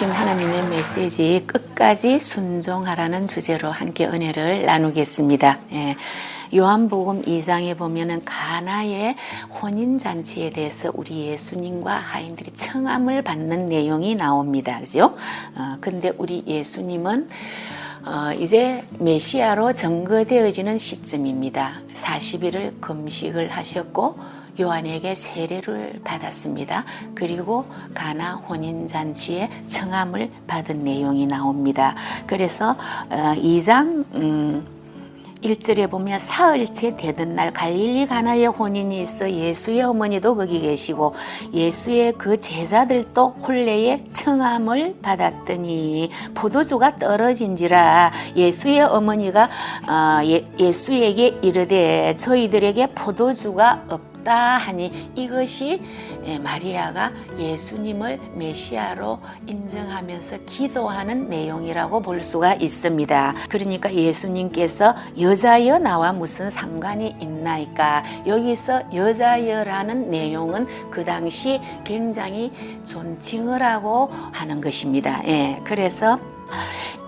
주신 하나님의 메시지 끝까지 순종하라는 주제로 함께 은혜를 나누겠습니다. 예. 요한복음 2장에 보면은 가나의 혼인 잔치에 대해서 우리 예수님과 하인들이 청함을 받는 내용이 나옵니다. 그죠? 어, 근데 우리 예수님은 어, 이제 메시아로 증거되어지는 시점입니다. 40일을 금식을 하셨고 요한에게 세례를 받았습니다. 그리고 가나 혼인 잔치에 청함을 받은 내용이 나옵니다. 그래서 어, 2장 음, 1절에 보면 사흘째 되던 날 갈릴리 가나의 혼인이 있어 예수의 어머니도 거기 계시고 예수의 그 제자들도 혼례에 청함을 받았더니 포도주가 떨어진지라 예수의 어머니가 어, 예, 예수에게 이르되 저희들에게 포도주가 없 다 하니 이것이 예, 마리아가 예수님을 메시아로 인정하면서 기도하는 내용이라고 볼 수가 있습니다. 그러니까 예수님께서 여자여 나와 무슨 상관이 있나이까 여기서 여자여라는 내용은 그 당시 굉장히 존칭을 하고 하는 것입니다. 예, 그래서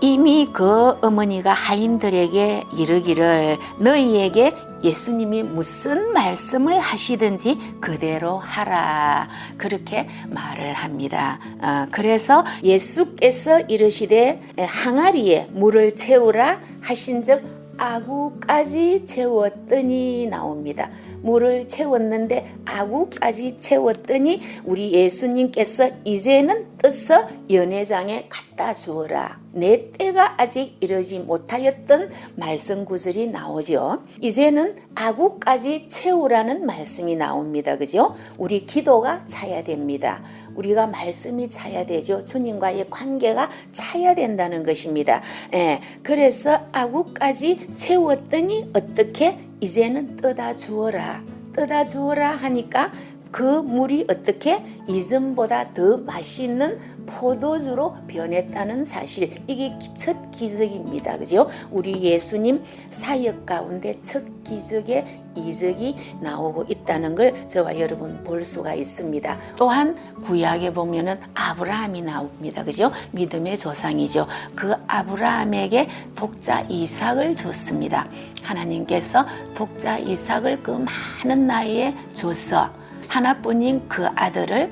이미 그 어머니가 하인들에게 이르기를 너희에게 예수님이 무슨 말씀을 하시든지 그대로 하라 그렇게 말을 합니다. 어, 그래서 예수께서 이르시되 항아리에 물을 채우라 하신즉 아구까지 채웠더니 나옵니다. 물을 채웠는데 아구까지 채웠더니 우리 예수님께서 이제는 떠서 연회장에 갖다 주어라. 내 때가 아직 이르지 못하였던 말씀 구절이 나오죠. 이제는 아구까지 채우라는 말씀이 나옵니다. 그죠? 우리 기도가 차야 됩니다. 우리가 말씀이 차야 되죠. 주님과의 관계가 차야 된다는 것입니다. 예, 그래서 아구까지 채웠더니 어떻게 이제는 떠다 주어라. 떠다 주어라 하니까 그 물이 어떻게 이전보다 더 맛있는 포도주로 변했다는 사실 이게 첫 기적입니다. 그죠? 우리 예수님 사역 가운데 첫 기적의 이적이 나오고 있다는 걸 저와 여러분 볼 수가 있습니다. 또한 구약에 보면은 아브라함이 나옵니다. 그죠? 믿음의 조상이죠. 그 아브라함에게 독자 이삭을 줬습니다. 하나님께서 독자 이삭을 그 많은 나이에 줬어. 하나뿐인 그 아들을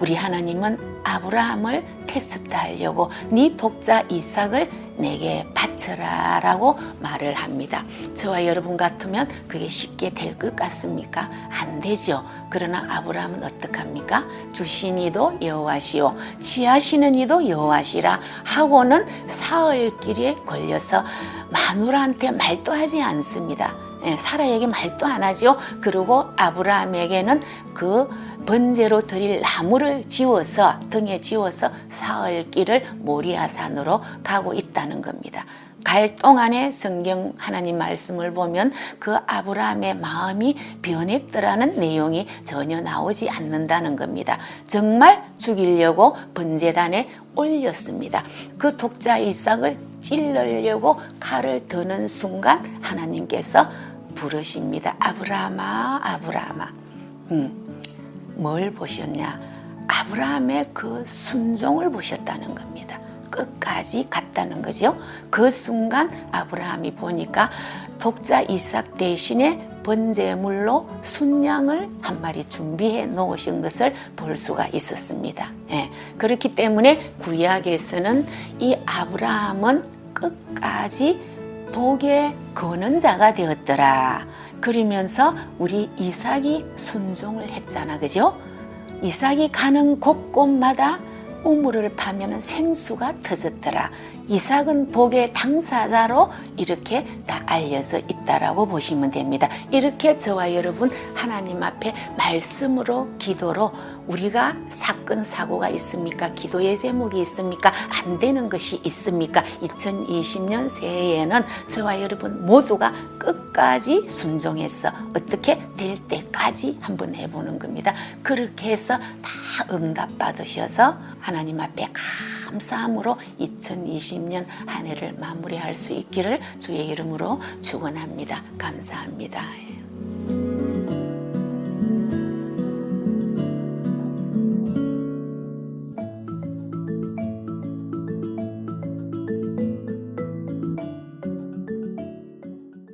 우리 하나님은 아브라함을 테스트하려고 네 독자 이삭을 내게 바쳐라 라고 말을 합니다. 저와 여러분 같으면 그게 쉽게 될 것 같습니까? 안 되죠. 그러나 아브라함은 어떡합니까? 주신 이도 여호와시오 지하시는 이도 여호와시라 하고는 사흘 길에 걸려서 마누라한테 말도 하지 않습니다. 예, 사라에게 말도 안 하죠. 그리고 아브라함에게는 그 번제로 드릴 나무를 지워서 등에 지워서 사흘 길을 모리아산으로 가고 있다는 겁니다. 갈 동안에 성경 하나님 말씀을 보면 그 아브라함의 마음이 변했더라는 내용이 전혀 나오지 않는다는 겁니다. 정말 죽이려고 번제단에 올렸습니다. 그 독자 이삭을 찔러려고 칼을 드는 순간 하나님께서 부르십니다. 아브라함아, 아브라함아. 음, 뭘 보셨냐? 아브라함의 그 순종을 보셨다는 겁니다. 끝까지 갔다는 거죠. 그 순간 아브라함이 보니까 독자 이삭 대신에 번제물로 순양을 한 마리 준비해 놓으신 것을 볼 수가 있었습니다. 예, 그렇기 때문에 구약에서는 이 아브라함은 끝까지 복의 거는 자가 되었더라. 그러면서 우리 이삭이 순종을 했잖아. 그죠? 이삭이 가는 곳곳마다 우물을 파면 생수가 터졌더라. 이삭은 복의 당사자로 이렇게 다 알려져 있다라고 보시면 됩니다. 이렇게 저와 여러분 하나님 앞에 말씀으로 기도로 우리가 사건 사고가 있습니까? 기도의 제목이 있습니까? 안 되는 것이 있습니까? 2020년 새해에는 저와 여러분 모두가 끝까지 순종해서 어떻게 될 때까지 한번 해보는 겁니다. 그렇게 해서 다 응답 받으셔서 하나님 앞에 감사함으로 2020년 한 해를 마무리할 수 있기를 주의 이름으로 축원합니다. 감사합니다.